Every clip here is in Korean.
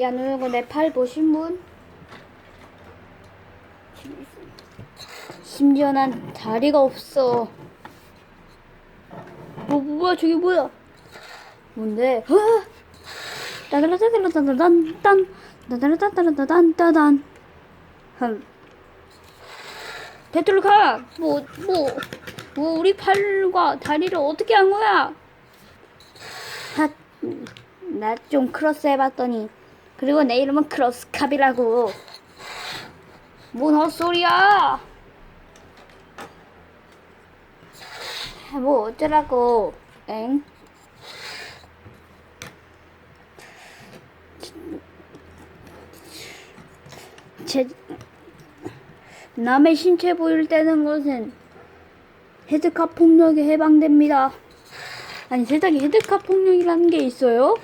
야, 누구 내팔 보신 분? 심지어 난 다리가 없어. 뭐, 뭐야, 저기 뭐야? 뭔데? 어? 따다라따다라따단, 따다라따다라따단, 흠. 베트로카, 뭐, 뭐, 뭐, 우리 팔과 다리를 어떻게 한 거야? 하, 나좀 크로스 해봤더니, 그리고 내 이름은 크로스캅이라고. 뭔 헛소리야? 뭐 어쩌라고, 엥? 제, 남의 신체 보일 때는 것은 헤드카 폭력에 해방됩니다. 아니 세상에 헤드카 폭력이라는 게 있어요?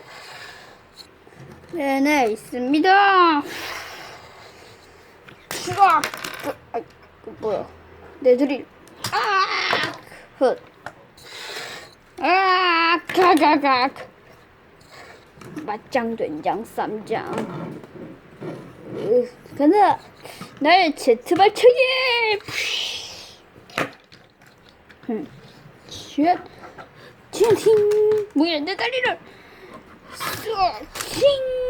네네 있습니다. 추가 그, 아, 그 뭐야 내 드릴 아 헛. 아 가가각 맞짱 된장 쌈장 으, 근데 나의 제트 발차기 흠. 쉣 칭칭 뭐야 내 다리를 쏙칭 흠.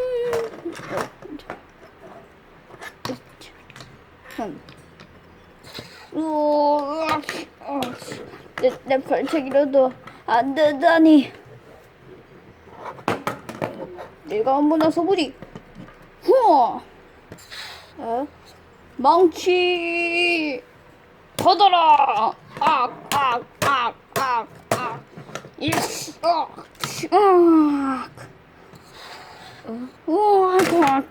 우와, 어, 내, 내 발차기로도 안 되다니. 내가 한번 나서보지. 후어. 어? 망치. 터져라. 악, 악, 악, 악, 악. 일시, 악, 치, 악. 어, 악.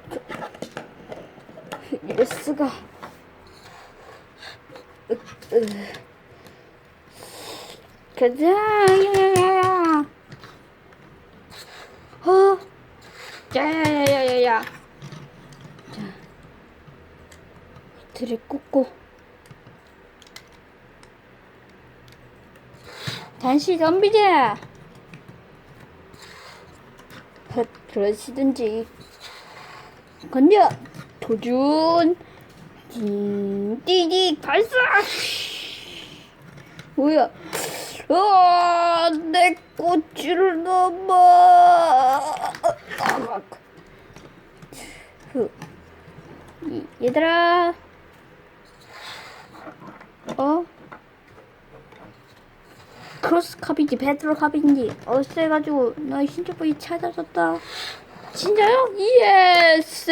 이럴 수가. 가자, 야야야야. 어, 야야야야야야. 자, 들을 꽂고. 다시 덤비자. 헛, 그러시든지. 건져, 도준. 띵띵띵 발사! 뭐야? 아, 내 꼬치를 넘어. 이, 얘들아. 어? 크로스캅인지 베드로캅인지 어쎄가지고 너의 신체 부위 찾아줬다. 진짜요? 예스!